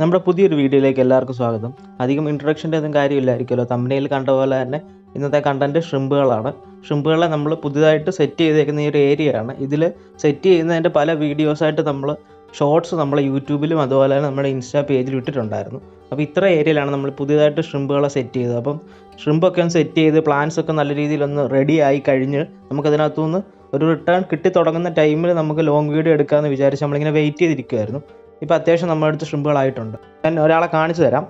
നമ്മുടെ പുതിയൊരു വീഡിയോയിലേക്ക് എല്ലാവർക്കും സ്വാഗതം. അധികം ഇൻട്രൊഡക്ഷന്റെ ഒന്നും കാര്യമില്ലായിരിക്കുമല്ലോ. തമ്പനയിൽ കണ്ട പോലെ തന്നെ ഇന്നത്തെ കണ്ടന്റ് ഷ്രിമ്പുകളാണ് ഷ്രിമ്പുകളെ നമ്മൾ പുതിയതായിട്ട് സെറ്റ് ചെയ്തേക്കുന്ന ഈ ഒരു ഏരിയയാണ് ഇതിൽ സെറ്റ് ചെയ്യുന്നതിന്റെ പല വീഡിയോസായിട്ട് നമ്മൾ ഷോർട്സ് നമ്മൾ യൂട്യൂബിലും അതുപോലെ തന്നെ നമ്മുടെ ഇൻസ്റ്റാ പേജിൽ ഇട്ടിട്ടുണ്ടായിരുന്നു. അപ്പോൾ ഇത്ര ഏരിയയിലാണ് നമ്മൾ പുതിയതായിട്ട് ഷ്രിമ്പുകളെ സെറ്റ് ചെയ്തത്. അപ്പം ഷ്രിമ്പൊക്കെ ഒന്ന് സെറ്റ് ചെയ്ത് പ്ലാൻസ് ഒക്കെ നല്ല രീതിയിലൊന്ന് റെഡി ആയി കഴിഞ്ഞ് നമുക്കതിനകത്തുനിന്ന് ഒരു റിട്ടേൺ കിട്ടി തുടങ്ങുന്ന ടൈമിൽ നമുക്ക് ലോങ് വീഡിയോ എടുക്കാമെന്ന് വിചാരിച്ച് നമ്മളിങ്ങനെ വെയിറ്റ് ചെയ്തിരിക്കുമായിരുന്നു ഇപ്പോൾ അത്യാവശ്യം നമ്മുടെ അടുത്ത് ഷ്രിമ്പുകളായിട്ടുണ്ട് ഞാൻ ഒരാളെ കാണിച്ചു തരാം.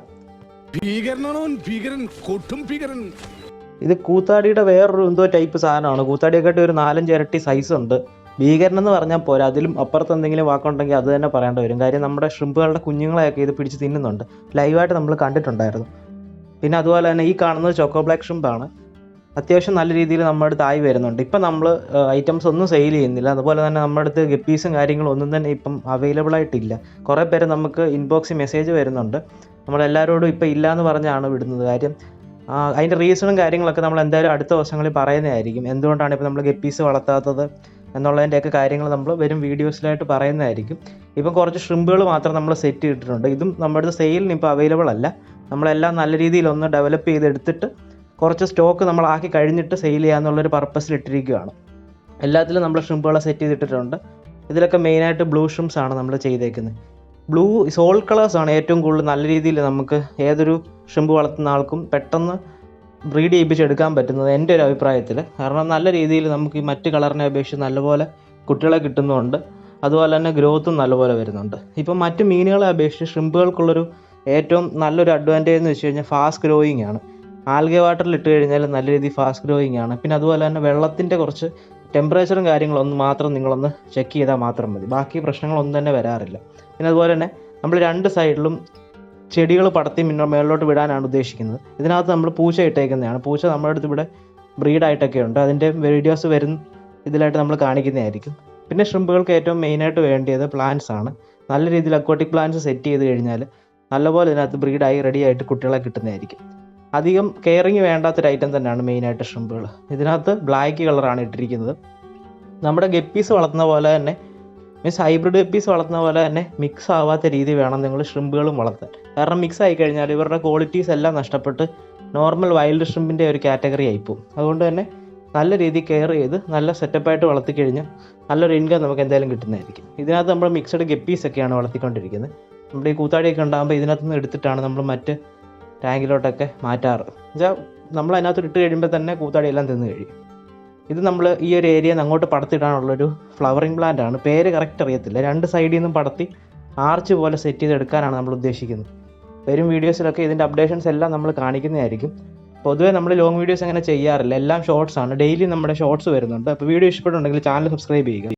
ഇത് കൂത്താടിയുടെ വേറൊരു എന്തോ ടൈപ്പ് സാധനമാണ്. കൂത്താടിയൊക്കെ ഒരു നാലഞ്ച് ഇരട്ടി സൈസ് ഉണ്ട്. ഭീകരൻ എന്ന് പറഞ്ഞാൽ പോരാ. അതിലും അപ്പുറത്ത് എന്തെങ്കിലും വാക്കുണ്ടെങ്കിൽ അത് തന്നെ പറയേണ്ടി വരും. കാര്യം നമ്മുടെ ഷ്രിമ്പുകളുടെ കുഞ്ഞുങ്ങളെയൊക്കെ ഇത് പിടിച്ച് തിന്നുന്നുണ്ട്. ലൈവായിട്ട് നമ്മൾ കണ്ടിട്ടുണ്ടായിരുന്നു. പിന്നെ അതുപോലെ തന്നെ ഈ കാണുന്നത് ചോക്കോ ബ്ലാക്ക് ഷ്രിമ്പാണ് അത്യാവശ്യം നല്ല രീതിയിൽ നമ്മുടെ അടുത്ത് ആയി വരുന്നുണ്ട്. ഇപ്പം നമ്മൾ ഐറ്റംസ് ഒന്നും സെയിൽ ചെയ്യുന്നില്ല. അതുപോലെ തന്നെ നമ്മുടെ അടുത്ത് ഗപ്പീസും കാര്യങ്ങളും ഒന്നും തന്നെ ഇപ്പം അവൈലബിൾ ആയിട്ടില്ല. കുറേ പേര് നമുക്ക് ഇൻബോക്സിൽ മെസ്സേജ് വരുന്നുണ്ട്. നമ്മളെല്ലാവരോടും ഇപ്പം ഇല്ല എന്ന് പറഞ്ഞാണ് വിടുന്നത് കാര്യം. അതിന്റെ റീസണും കാര്യങ്ങളൊക്കെ നമ്മൾ എന്തായാലും അടുത്ത ദിവസങ്ങളിൽ പറയുന്നതായിരിക്കും. എന്തുകൊണ്ടാണ് ഇപ്പോൾ നമ്മൾ ഗപ്പീസ് വളർത്താത്തത് എന്നുള്ളതിന്റെയൊക്കെ കാര്യങ്ങൾ നമ്മൾ വരും വീഡിയോസിലായിട്ട് പറയുന്നതായിരിക്കും. ഇപ്പം കുറച്ച് ഷ്രിമ്പുകൾ മാത്രം നമ്മൾ സെറ്റ് ചെയ്തിട്ടുണ്ട്. ഇതും നമ്മുടെ അടുത്ത് സെയിലിന് ഇപ്പോൾ അവൈലബിൾ അല്ല. നമ്മളെല്ലാം നല്ല രീതിയിൽ ഒന്ന് ഡെവലപ്പ് ചെയ്തെടുത്തിട്ട് കുറച്ച് സ്റ്റോക്ക് നമ്മളാക്കി കഴിഞ്ഞിട്ട് സെയിൽ ചെയ്യാന്നുള്ളൊരു പർപ്പസിൽ ഇട്ടിരിക്കുകയാണ്. എല്ലാത്തിലും നമ്മൾ ഷ്രിമ്പുകളെ സെറ്റ് ചെയ്തിട്ടിട്ടുണ്ട്. ഇതിലൊക്കെ മെയിനായിട്ട് ബ്ലൂ ഷ്രിംസ് ആണ് നമ്മൾ ചെയ്തേക്കുന്നത്. ബ്ലൂ സോൾ കളേഴ്സാണ് ഏറ്റവും കൂടുതൽ നല്ല രീതിയിൽ നമുക്ക് ഏതൊരു ഷ്രിമ്പ് വളർത്തുന്ന ആൾക്കും പെട്ടെന്ന് ബ്രീഡ് ചെയ്യിപ്പിച്ചെടുക്കാൻ പറ്റുന്നത് എന്റെ ഒരു അഭിപ്രായത്തിൽ കാരണം നല്ല രീതിയിൽ നമുക്ക് ഈ മറ്റ് കളറിനെ അപേക്ഷിച്ച് നല്ലപോലെ കുട്ടികളെ കിട്ടുന്നുണ്ട്. അതുപോലെ തന്നെ ഗ്രോത്തും നല്ലപോലെ വരുന്നുണ്ട്. ഇപ്പം മറ്റ് മീനുകളെ അപേക്ഷിച്ച് ഷ്രിമ്പുകൾക്കുള്ളൊരു ഏറ്റവും നല്ലൊരു അഡ്വാന്റേജ് എന്ന് വെച്ച് കഴിഞ്ഞാൽ ഫാസ്റ്റ് ഗ്രോയിങ് ആണ്. ആൽഗെ വാട്ടറിൽ ഇട്ട് കഴിഞ്ഞാൽ നല്ല രീതിയിൽ ഫാസ്റ്റ് ഗ്രോയിങ് ആണ്. പിന്നെ അതുപോലെ തന്നെ വെള്ളത്തിന്റെ കുറച്ച് ടെമ്പറേച്ചറും കാര്യങ്ങളൊന്നും മാത്രം നിങ്ങളൊന്ന് ചെക്ക് ചെയ്താൽ മാത്രം മതി. ബാക്കി പ്രശ്നങ്ങളൊന്നും തന്നെ വരാറില്ല. പിന്നെ അതുപോലെ തന്നെ നമ്മൾ രണ്ട് സൈഡിലും ചെടികൾ പടത്തി മുന്നോ മേളിലോട്ട് വിടാനാണ് ഉദ്ദേശിക്കുന്നത്. ഇതിനകത്ത് നമ്മൾ പൂച്ച ഇട്ടേക്കുന്നതാണ്. പൂച്ച നമ്മുടെ അടുത്ത് ഇവിടെ ബ്രീഡായിട്ടൊക്കെ ഉണ്ട്. അതിന്റെ വീഡിയോസ് വരുന്ന ഇതിലായിട്ട് നമ്മൾ കാണിക്കുന്നതായിരിക്കും. പിന്നെ ഷ്രിമ്പുകൾക്ക് ഏറ്റവും മെയിനായിട്ട് വേണ്ടിയത് പ്ലാന്റ്സ് ആണ്. നല്ല രീതിയിൽ അക്വാട്ടിക് പ്ലാന്റ്സ് സെറ്റ് ചെയ്ത് കഴിഞ്ഞാൽ നല്ലപോലെ ഇതിനകത്ത് ബ്രീഡായി റെഡി ആയിട്ട് കുട്ടികളെ കിട്ടുന്നതായിരിക്കും. അധികം കെയറിങ് വേണ്ടാത്തൊരു ഐറ്റം തന്നെയാണ് മെയിനായിട്ട് ഷ്രിമ്പുകൾ ഇതിനകത്ത് ബ്ലാക്ക് കളറാണ് ഇട്ടിരിക്കുന്നത്. നമ്മുടെ ഗപ്പീസ് വളർത്തുന്ന പോലെ തന്നെ മീൻസ് ഹൈബ്രിഡ് ഗപ്പീസ് വളർത്തുന്ന പോലെ തന്നെ മിക്സ് ആവാത്ത രീതി വേണം നിങ്ങൾ ഷ്രിമ്പുകളും വളർത്താൻ. കാരണം മിക്സ് ആയി കഴിഞ്ഞാൽ ഇവരുടെ ക്വാളിറ്റീസ് എല്ലാം നഷ്ടപ്പെട്ട് നോർമൽ വൈൽഡ് ഷ്രിമ്പിന്റെ ഒരു കാറ്റഗറി ആയിപ്പോവും. അതുകൊണ്ട് തന്നെ നല്ല രീതിയിൽ കെയർ ചെയ്ത് നല്ല സെറ്റപ്പായിട്ട് വളർത്തി കഴിഞ്ഞാൽ നല്ലൊരു ഇൻകം നമുക്ക് എന്തായാലും കിട്ടുന്നതായിരിക്കും. ഇതിനകത്ത് നമ്മൾ മിക്സഡ് ഗപ്പീസ് ഒക്കെയാണ് വളർത്തിക്കൊണ്ടിരിക്കുന്നത്. നമ്മുടെ ഈ കൂത്താടിയൊക്കെ ഉണ്ടാകുമ്പോൾ ഇതിനകത്ത് നിന്ന് എടുത്തിട്ടാണ് നമ്മൾ മറ്റ് ടാങ്കിലോട്ടൊക്കെ മാറ്റാറ്. എന്നുവെച്ചാൽ നമ്മൾ അതിനകത്ത് ഇട്ട് കഴിയുമ്പോൾ തന്നെ കൂത്താടി എല്ലാം തിന്ന് കഴിയും. ഇത് നമ്മൾ ഈ ഒരു ഏരിയ അങ്ങോട്ട് പടത്തിടാനുള്ളൊരു ഫ്ലവറിങ് പ്ലാന്റ് ആണ്. പേര് കറക്റ്റ് അറിയത്തില്ല. രണ്ട് സൈഡിൽ നിന്നും പടത്തി ആർച്ച് പോലെ സെറ്റ് ചെയ്തെടുക്കാനാണ് നമ്മൾ ഉദ്ദേശിക്കുന്നത്. വരും വീഡിയോസിലൊക്കെ ഇതിന്റെ അപ്ഡേഷൻസ് എല്ലാം നമ്മൾ കാണിക്കുന്നതായിരിക്കും. പൊതുവെ നമ്മൾ ലോങ് വീഡിയോസ് അങ്ങനെ ചെയ്യാറില്ല. എല്ലാം ഷോർട്സ് ആണ്. ഡെയിലി നമ്മുടെ ഷോർട്സ് വരുന്നുണ്ട്. അപ്പോൾ വീഡിയോ ഇഷ്ടപ്പെട്ടുണ്ടെങ്കിൽ ചാനൽ സബ്സ്ക്രൈബ് ചെയ്യുക.